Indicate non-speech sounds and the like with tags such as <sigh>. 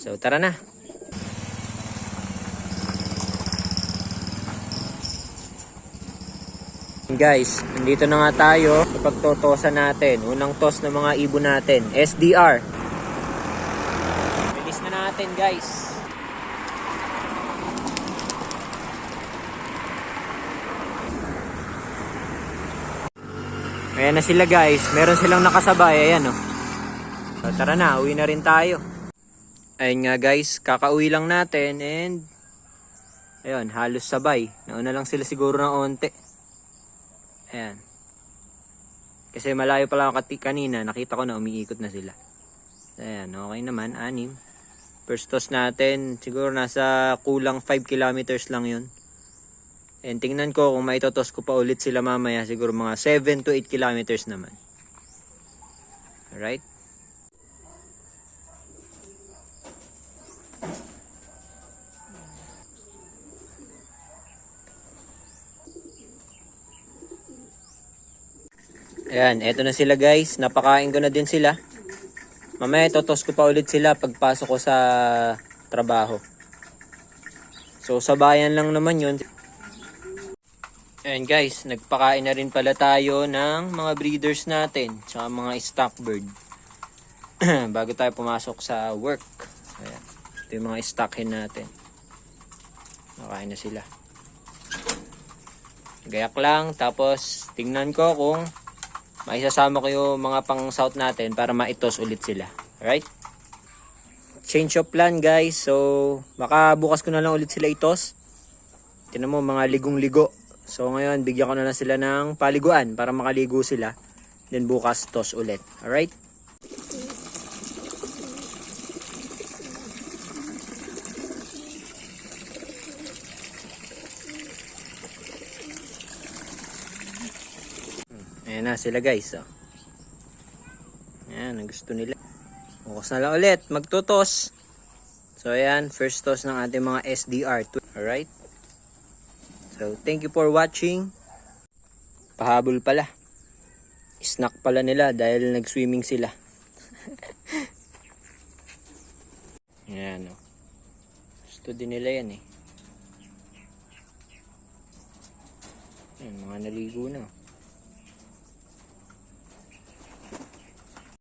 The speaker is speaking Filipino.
So, tara na. Guys, nandito na nga tayo sa pagtotosa natin. Unang toss ng mga ibon natin, SDR. Release na natin guys. Ayan na sila guys. Meron silang nakasabay. Ayan o. So, tara na, uwi na rin tayo. Ayun nga guys, kakauwi lang natin and ayun, halos sabay. Nauna lang sila siguro ng onte. Ayan. Kasi malayo pala ako kanina, nakita ko na umiikot na sila. Ayan, okay naman, anim. First toss natin, siguro nasa kulang 5 kilometers lang yun. And tingnan ko kung maitotos ko pa ulit sila mamaya, siguro mga 7 to 8 kilometers naman. Alright? Ayan, eto na sila guys. Napakain ko na din sila. Mamaya totos ko pa ulit sila pagpasok ko sa trabaho. So, sabayan lang naman yun. Ayan guys, nagpakain na rin pala tayo ng mga breeders natin. Tsaka mga stock bird. <clears throat> Bago tayo pumasok sa work. Ayan. Ito yung mga stock hen natin. Nakain na sila. Gayak lang. Tapos, tingnan ko kung maisasama ko yung mga pang south natin para maitos ulit sila. Alright? Change of plan guys. So, baka bukas ko na lang ulit sila itos. Tinan mo mga ligong-ligo. So ngayon, bigyan ko na lang sila ng paliguan para makaligo sila. Then bukas tos ulit. Alright? Ayan na sila guys. Oh. Ayan, ang gusto nila. Bukas na lang ulit, magtutos. So ayan, first toss ng ating mga SDR. Alright? So, thank you for watching. Pahabol pala. Snack pala nila dahil nag-swimming sila. <laughs> yan o. Gusto din nila yan eh. Yan, mga naligo na.